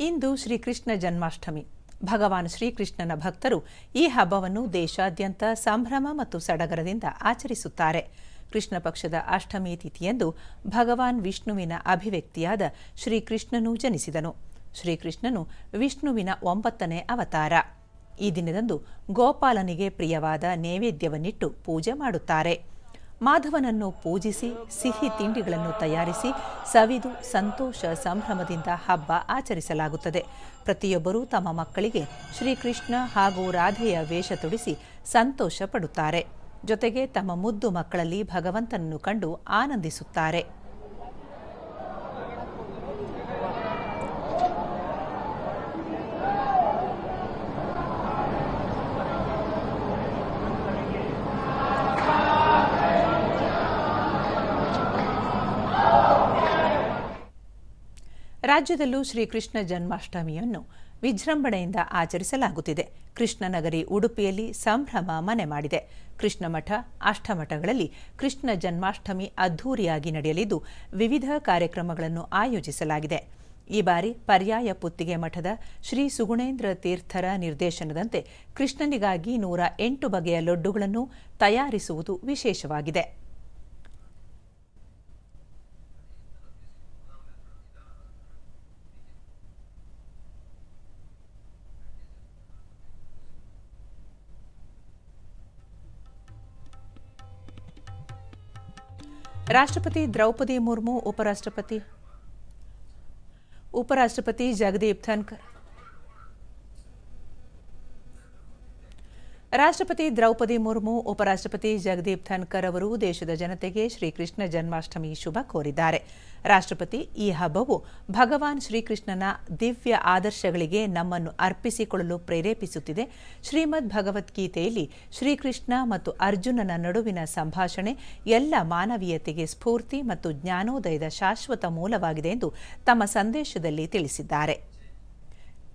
ಇಂದು ಶ್ರೀಕೃಷ್ಣ ಜನ್ಮಾಷ್ಟಮಿ. ಭಗವಾನ್ ಶ್ರೀಕೃಷ್ಣನ ಭಕ್ತರು ಈ ಹಬ್ಬವನ್ನು ದೇಶಾದ್ಯಂತ ಸಂಭ್ರಮ ಮತ್ತು ಸಡಗರದಿಂದ ಆಚರಿಸುತ್ತಾರೆ. ಕೃಷ್ಣ ಪಕ್ಷದ ಅಷ್ಟಮಿ ತಿಥಿಯಂದು ಭಗವಾನ್ ವಿಷ್ಣುವಿನ ಅಭಿವ್ಯಕ್ತಿಯಾದ ಶ್ರೀಕೃಷ್ಣನು ಜನಿಸಿದನು. ಶ್ರೀಕೃಷ್ಣನು ವಿಷ್ಣುವಿನ ಒಂಬತ್ತನೇ ಅವತಾರ. ಈ ದಿನದಂದು ಗೋಪಾಲನಿಗೆ ಪ್ರಿಯವಾದ ನೈವೇದ್ಯವನ್ನಿಟ್ಟು ಪೂಜೆ ಮಾಡುತ್ತಾರೆ. ಮಾಧವನನ್ನು ಪೂಜಿಸಿ, ಸಿಹಿ ತಿಂಡಿಗಳನ್ನು ತಯಾರಿಸಿ, ಸವಿದು, ಸಂತೋಷ ಸಂಭ್ರಮದಿಂದ ಹಬ್ಬ ಆಚರಿಸಲಾಗುತ್ತದೆ. ಪ್ರತಿಯೊಬ್ಬರೂ ತಮ್ಮ ಮಕ್ಕಳಿಗೆ ಶ್ರೀಕೃಷ್ಣ ಹಾಗೂ ರಾಧೆಯ ವೇಷ ತೊಡಿಸಿ ಸಂತೋಷ ಪಡುತ್ತಾರೆ. ಜೊತೆಗೆ ತಮ್ಮ ಮುದ್ದು ಮಕ್ಕಳಲ್ಲಿ ಭಗವಂತನನ್ನು ಕಂಡು ಆನಂದಿಸುತ್ತಾರೆ. ರಾಜ್ಯದಲ್ಲೂ ಶ್ರೀಕೃಷ್ಣ ಜನ್ಮಾಷ್ಟಮಿಯನ್ನು ವಿಜೃಂಭಣೆಯಿಂದ ಆಚರಿಸಲಾಗುತ್ತಿದೆ. ಕೃಷ್ಣನಗರಿ ಉಡುಪಿಯಲ್ಲಿ ಸಂಭ್ರಮ ಮನೆ ಮಾಡಿದೆ. ಕೃಷ್ಣ ಮಠ, ಅಷ್ಟಮಠಗಳಲ್ಲಿ ಕೃಷ್ಣ ಜನ್ಮಾಷ್ಟಮಿ ಅದ್ಧೂರಿಯಾಗಿ ನಡೆಯಲಿದ್ದು, ವಿವಿಧ ಕಾರ್ಯಕ್ರಮಗಳನ್ನು ಆಯೋಜಿಸಲಾಗಿದೆ. ಈ ಬಾರಿ ಪರ್ಯಾಯ ಪುತ್ತಿಗೆ ಮಠದ ಶ್ರೀ ಸುಗುಣೇಂದ್ರ ತೀರ್ಥರ ನಿರ್ದೇಶನದಂತೆ ಕೃಷ್ಣನಿಗಾಗಿ ನೂರ ಎಂಟು ಬಗೆಯ ಲಡ್ಡುಗಳನ್ನು ತಯಾರಿಸುವುದು ವಿಶೇಷವಾಗಿದೆ. ರಾಷ್ಟ್ರಪತಿ ದ್ರೌಪದಿ ಮುರ್ಮು ಉಪರಾಷ್ಟ್ರಪತಿ ಉಪರಾಷ್ಟ್ರಪತಿ ಜಗದೀಪ್ ಧನ್ಕರ್ ರಾಷ್ಟ್ರಪತಿ ದ್ರೌಪದಿ ಮುರ್ಮು, ಉಪರಾಷ್ಟ್ರಪತಿ ಜಗದೀಪ್ ಧನ್ಕರ್ ಅವರು ದೇಶದ ಜನತೆಗೆ ಶ್ರೀಕೃಷ್ಣ ಜನ್ಮಾಷ್ಟಮಿ ಶುಭ ಕೋರಿದ್ದಾರೆ. ರಾಷ್ಟ್ರಪತಿ ಈ ಹಬ್ಬವು ಭಗವಾನ್ ಶ್ರೀಕೃಷ್ಣನ ದಿವ್ಯ ಆದರ್ಶಗಳಿಗೆ ನಮ್ಮನ್ನು ಅರ್ಪಿಸಿಕೊಳ್ಳಲು ಪ್ರೇರೇಪಿಸುತ್ತಿದೆ. ಶ್ರೀಮದ್ ಭಗವದ್ಗೀತೆಯಲ್ಲಿ ಶ್ರೀಕೃಷ್ಣ ಮತ್ತು ಅರ್ಜುನನ ನಡುವಿನ ಸಂಭಾಷಣೆ ಎಲ್ಲ ಮಾನವೀಯತೆಗೆ ಸ್ಫೂರ್ತಿ ಮತ್ತು ಜ್ಞಾನೋದಯದ ಶಾಶ್ವತ ಮೂಲವಾಗಿದೆ ಎಂದು ತಮ್ಮ ಸಂದೇಶದಲ್ಲಿ ತಿಳಿಸಿದ್ದಾರೆ.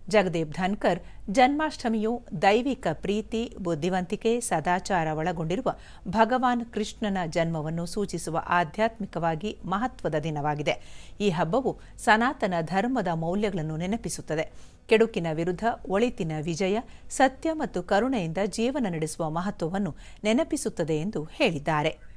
ಜಗದೀಪ್ ಧನ್ಕರ್ ಜನ್ಮಾಷ್ಟಮಿಯು ದೈವಿಕ ಪ್ರೀತಿ, ಬುದ್ಧಿವಂತಿಕೆ, ಸದಾಚಾರ ಒಳಗೊಂಡಿರುವ ಭಗವಾನ್ ಕೃಷ್ಣನ ಜನ್ಮವನ್ನು ಸೂಚಿಸುವ ಆಧ್ಯಾತ್ಮಿಕವಾಗಿ ಮಹತ್ವದ ದಿನವಾಗಿದೆ. ಈ ಹಬ್ಬವು ಸನಾತನ ಧರ್ಮದ ಮೌಲ್ಯಗಳನ್ನು ನೆನಪಿಸುತ್ತದೆ. ಕೆಡುಕಿನ ವಿರುದ್ಧ, ಒಳಿತಿನ ವಿಜಯ, ಸತ್ಯ ಮತ್ತು ಕರುಣೆಯಿಂದ ಜೀವನ ನಡೆಸುವ ಮಹತ್ವವನ್ನು ನೆನಪಿಸುತ್ತದೆ ಎಂದು ಹೇಳಿದ್ದಾರೆ.